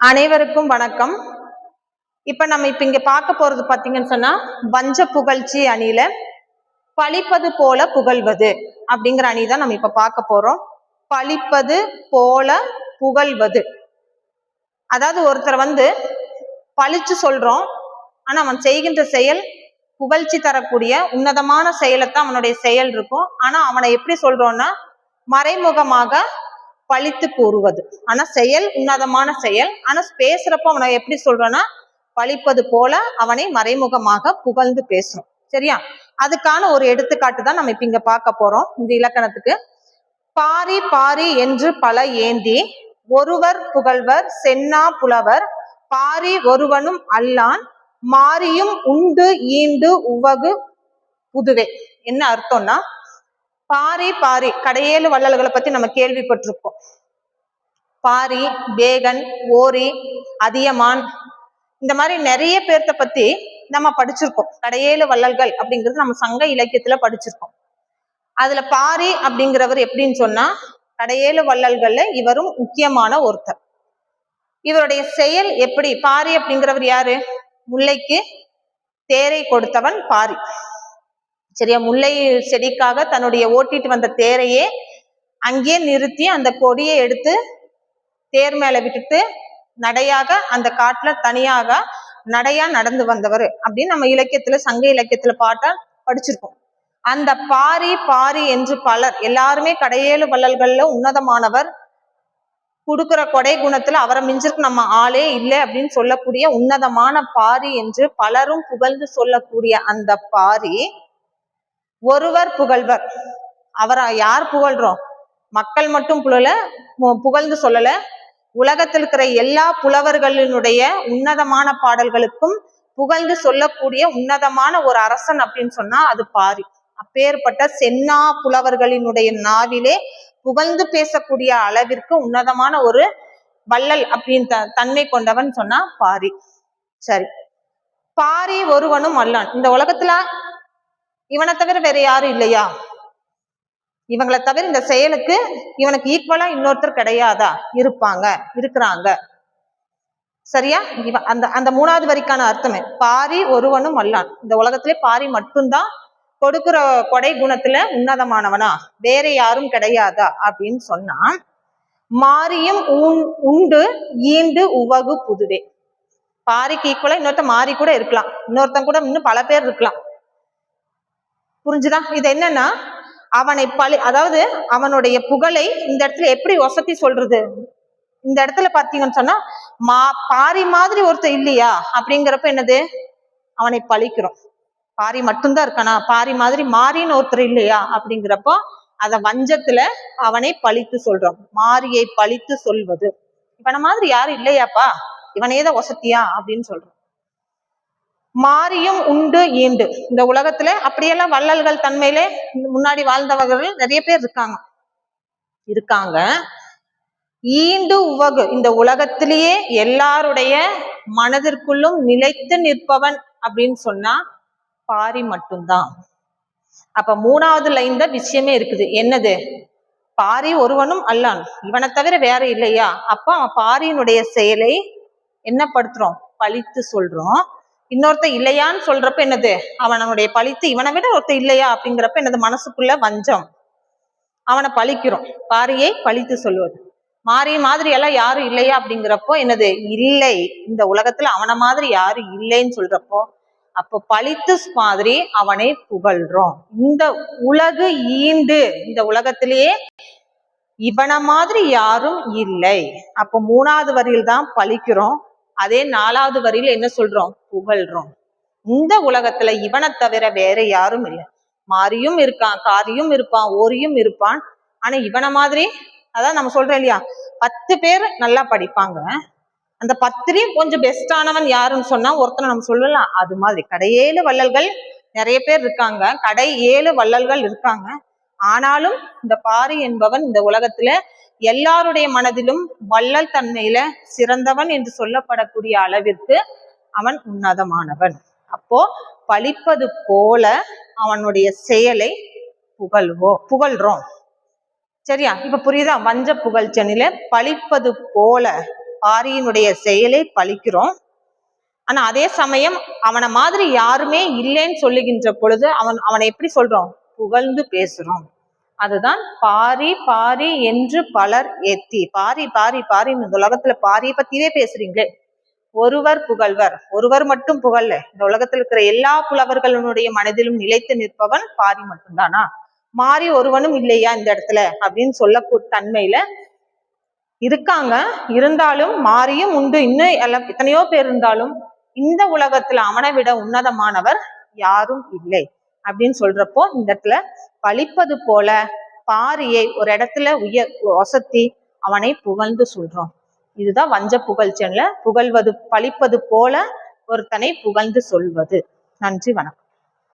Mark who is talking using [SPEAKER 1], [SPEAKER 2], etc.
[SPEAKER 1] அனைவருக்கும் வணக்கம். இப்ப நம்ம இப்ப இங்க பார்க்க போறது பாத்தீங்கன்னு சொன்னா வஞ்ச புகழ்ச்சி அணியில பழிப்பது போல புகழ்வது அப்படிங்கிற அணி தான் நம்ம இப்ப பார்க்க போறோம். பழிப்பது போல புகழ்வது. அதாவது ஒருத்தர் வந்து பழிச்சு சொல்றோம் ஆனா அவன் செய்கின்ற செயல் புகழ்ச்சி தரக்கூடிய உன்னதமான செயலைத்தான் அவனுடைய செயல் இருக்கும். ஆனா அவனை எப்படி சொல்றோம்னா மறைமுகமாக பழித்து கூறுவது ஆனா செயல் உன்னதமான செயல். ஆனா பேசுறப்ப அவனை எப்படி சொல்றோம்னா பழிப்பது போல அவனை மறைமுகமாக புகழ்ந்து பேசுறோம். சரியா? அதுக்கான ஒரு எடுத்துக்காட்டு தான் நம்ம இப்ப இங்க பார்க்க போறோம் இந்த இலக்கணத்துக்கு. பாரி பாரி என்று பல ஏந்தி ஒருவர் புகழ்வர் சென்னா புலவர் பாரி ஒருவனும் அல்லான் மாரியும் உண்டு ஈண்டு உவகு புதுவே என்ன அர்த்தம்னா பாரி பாரி. கடையேழு வள்ளல்களை பத்தி நம்ம கேள்விப்பட்டிருக்கோம் பாரி பேகன் ஓரி அதியமான். இந்த மாதிரி நிறைய பேர்த்த பத்தி நம்ம படிச்சிருக்கோம். கடையேழு வள்ளல்கள் அப்படிங்கிறது நம்ம சங்க இலக்கியத்துல படிச்சிருக்கோம். அதுல பாரி அப்படிங்கிறவர் எப்படின்னு சொன்னா கடையேழு வள்ளல்கள்ல இவரும் முக்கியமான ஒருத்தர். இவருடைய செயல் எப்படி? பாரி அப்படிங்கிறவர் யாரு? முல்லைக்கு தேரை கொடுத்தவன் பாரி. சரியா? முல்லை செடிக்காக தன்னுடைய ஓட்டிட்டு வந்த தேரையே அங்கேயே நிறுத்தி அந்த கொடியை எடுத்து தேர் மேல விட்டுட்டு நடையாக அந்த காட்டுல தனியாக நடையா நடந்து வந்தவர் அப்படின்னு நம்ம இலக்கியத்துல சங்க இலக்கியத்துல பாட்டா படிச்சிருக்கோம். அந்த பாரி பாரி என்று பலர் எல்லாருமே கடையேழு வள்ளல்கள்ல உன்னதமானவர். கொடுக்கிற கொடை குணத்துல அவரை மிஞ்சிருக்கு நம்ம ஆளே இல்லை அப்படின்னு சொல்லக்கூடிய உன்னதமான பாரி என்று பலரும் புகழ்ந்து சொல்லக்கூடிய அந்த பாரி ஒருவர் புகழ்வர். அவரை யார் புகழ்றோம்? மக்கள் மட்டும் புகழ புகழ்ந்து சொல்லல. உலகத்தில் இருக்கிற எல்லா புலவர்களினுடைய உன்னதமான பாடல்களுக்கும் புகழ்ந்து சொல்லக்கூடிய உன்னதமான ஒரு அரசன் அப்படின்னு சொன்னா அது பாரி. அப்பேற்பட்ட சென்னா புலவர்களினுடைய நாவிலே புகழ்ந்து பேசக்கூடிய அளவிற்கு உன்னதமான ஒரு வள்ளல் அப்படின்னு த- தன்மை கொண்டவன் சொன்னா பாரி. சரி. பாரி ஒருவனும் அல்லான். இந்த உலகத்துல இவனை தவிர வேற யாரும் இல்லையா? இவங்களை தவிர இந்த செயலுக்கு இவனுக்கு ஈக்குவலா இன்னொருத்தர் கிடையாதா? இருப்பாங்க இருக்கிறாங்க. சரியா? இவன் அந்த அந்த மூணாவது வரிக்கான அர்த்தமே. பாரி ஒருவனும் அல்லான். இந்த உலகத்திலே பாரி மட்டும்தான் கொடுக்கிற கொடை குணத்துல உன்னதமானவனா? வேற யாரும் கிடையாதா? அப்படின்னு சொன்னா மாறியும் உண்- உண்டு ஈண்டு உவகு புதுவே. பாரிக்கு ஈக்குவலா இன்னொருத்த மாறி கூட இருக்கலாம். இன்னொருத்தன் கூட இன்னும் பல பேர் இருக்கலாம். புரிஞ்சுதா? இது என்னன்னா அவனை பழி அதாவது அவனுடைய புகழை இந்த இடத்துல எப்படி வசதி சொல்றது? இந்த இடத்துல பாத்தீங்கன்னு சொன்னா மா பாரி மாதிரி ஒருத்தர் இல்லையா? அப்படிங்கிறப்ப என்னது? அவனை பழிக்கிறோம். பாரி மட்டும்தான் இருக்கானா? பாரி மாதிரி மாறின்னு ஒருத்தர் இல்லையா? அப்படிங்கிறப்போ அத வஞ்சத்துல அவனை பழித்து சொல்றோம். மாரியை பழித்து சொல்வது. இவனை மாதிரி யாரும் இல்லையாப்பா? இவனே தான் வசதியா? அப்படின்னு சொல்றோம். மாறியும் உண்டு ஈண்டு. இந்த உலகத்துல அப்படியெல்லாம் வள்ளல்கள் தன்மையிலே முன்னாடி வாழ்ந்தவர்கள் நிறைய பேர் இருக்காங்க. இருக்காங்க. ஈண்டு உவகு. இந்த உலகத்திலேயே எல்லாருடைய மனதிற்குள்ளும் நிலைத்து நிற்பவன் அப்படின்னு சொன்னா பாரி மட்டும்தான். அப்ப மூணாவது லைன் தான் விஷயமே இருக்குது. என்னது? பாரி ஒருவனும் அல்லான். இவனை தவிர வேற இல்லையா? அப்ப பாரியினுடைய செயலை என்ன படுத்துறோம் பழித்து சொல்றோம். இன்னொருத்த இல்லையான்னு சொல்றப்ப என்னது? அவனுடைய பழித்து இவனை விட ஒருத்த இல்லையா அப்படிங்கிறப்ப என்னது? மனசுக்குள்ள வஞ்சம். அவனை பழிக்கிறோம். பாரியை பழித்து சொல்வது. மாறி மாதிரி எல்லாம் யாரும் இல்லையா அப்படிங்கிறப்போ என்னது? இல்லை. இந்த உலகத்துல அவனை மாதிரி யாரும் இல்லைன்னு சொல்றப்போ அப்போ பழித்து மாதிரி அவனை புகழ்றோம். இந்த உலகு ஈண்டு. இந்த உலகத்திலேயே இவனை மாதிரி யாரும் இல்லை. அப்போ மூணாவது வரியில் தான் பழிக்கிறோம். அதே நாலாவது வரியில என்ன சொல்றோம்? புகழ்றோம். இந்த உலகத்துல இவனை தவிர வேற யாரும் இல்லை. மாரியும் இருக்கான் காரியும் இருப்பான் ஓரியும் இருப்பான். ஆனா இவனை மாதிரி அதான் நம்ம சொல்றோம் இல்லையா? பத்து பேர் நல்லா படிப்பாங்க. அந்த பத்துலயும் கொஞ்சம் பெஸ்டானவன் யாருன்னு சொன்னா ஒருத்தனை நம்ம சொல்லலாம். அது மாதிரி கடையேழு வள்ளல்கள் நிறைய பேர் இருக்காங்க. கடை ஏழு வள்ளல்கள் இருக்காங்க. ஆனாலும் இந்த பாரி என்பவன் இந்த உலகத்துல எல்லாருடைய மனதிலும் வள்ளல் தன்மையில சிறந்தவன் என்று சொல்லப்படக்கூடிய அளவிற்கு அவன் உன்னதமானவன். அப்போ பழிப்பது போல அவனுடைய செயலை புகழ்வோ புகழ்றோம். சரியா? இப்ப புரியுதா? வஞ்ச புகழ்ச்சனில பழிப்பது போல பாரியினுடைய செயலை பழிக்கிறோம். ஆனா அதே சமயம் அவனை மாதிரி யாருமே இல்லைன்னு சொல்லுகின்ற பொழுது அவன் அவனை எப்படி சொல்றோம்? புகழ்ந்து பேசுறோம். அதுதான் பாரி பாரி என்று பலர் ஏத்தி. பாரி பாரி பாரி இந்த உலகத்துல பாரியை பத்தியே பேசுறீங்களே. ஒருவர் புகழ்வர். ஒருவர் மட்டும் புகழ்ல. இந்த உலகத்துல இருக்கிற எல்லா புலவர்களுடைய மனதிலும் நிலைத்து நிற்பவன் பாரி மட்டும்தானா? மாறி ஒருவனும் இல்லையா இந்த இடத்துல? அப்படின்னு சொல்ல தன்மையில இருக்காங்க. இருந்தாலும் மாறியும் உண்டு. இன்னும் எல்லாம் எத்தனையோ பேர் இருந்தாலும் இந்த உலகத்துல அவனை விட உன்னதமானவர் யாரும் இல்லை. அப்படின்னு சொல்றப்போ இந்த இடத்துல பழிப்பது போல பாரியை ஒரு இடத்துல உயர் வசத்தி அவனை புகழ்ந்து சொல்றோம். இதுதான் வஞ்ச புகழ்ச்சன்ல புகழ்வது பழிப்பது போல ஒருத்தனை புகழ்ந்து சொல்வது. நன்றி வணக்கம்.